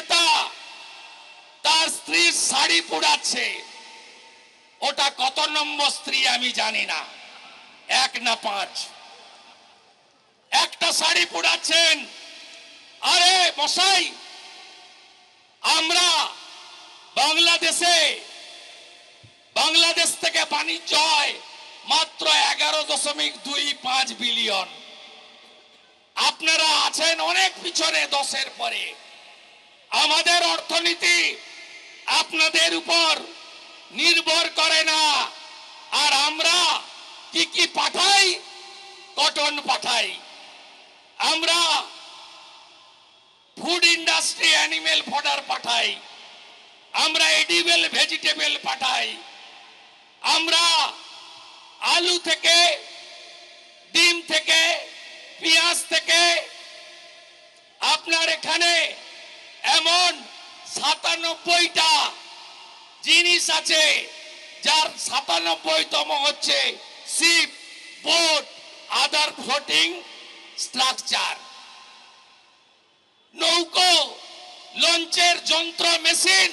নেতা, তার স্ত্রীর শাড়ি পোড়াচ্ছে। ওটা কত নম্বর স্ত্রী আমি জানি না। এক না পাঁচ। একটা শাড়ি পোড়াচ্ছেন। আরে মশাই, আমরা বাংলাদেশে, বাংলাদেশ থেকে বাণিজ্য হয় মাত্র এগারো দশমিক দুই পাঁচ বিলিয়ন। আপনারা আছেন অনেক পিছনে দশের পরে। আমাদের অর্থনীতি আপনাদের উপর নির্ভর করে না। আর আমরা কি কি পাঠাই? কটন পাঠাই। আমরা ফুড ইন্ডাস্ট্রি অ্যানিমেল ফডার পাঠাই। আমরা এডিবেল ভেজিটেবল পাঠাই। আমরা আলু থেকে এমন সাতানব্বইটা জিনিস আছে, যার সাতানব্বইতম হচ্ছে ship boat other floating structure. নৌকো, লঞ্চের যন্ত্র, মেশিন,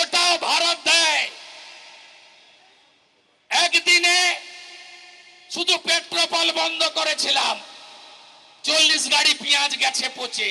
ওটাও ভারত দেয়। একদিনে শুধু পেট্রোপল বন্ধ করেছিলাম, চল্লিশ গাড়ি পেঁয়াজ গেছে পচে।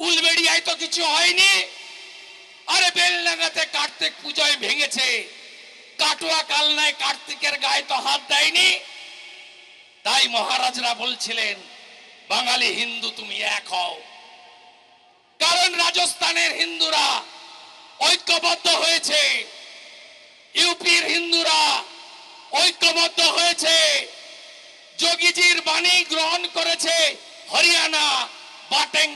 উলবেড়িয়ায় তো কিছু হয়নি। আরে বেলডাঙ্গাতে কার্তিক পুজোয় ভেঙেছে। কাটুয়া কালনায় কার্তিকের গায়ে তো হাত দেয়নি। তাই মহারাজরা বলছিলেন, বাঙালি হিন্দু তুমি এক হও। কারণ রাজস্থানের হিন্দুরা ঐক্যবদ্ধ হয়েছে। ইউপির হিন্দুরা ঐক্যবদ্ধ হয়েছে। যোগীজির বাণী গ্রহণ করেছে হরিয়ানা বাটেং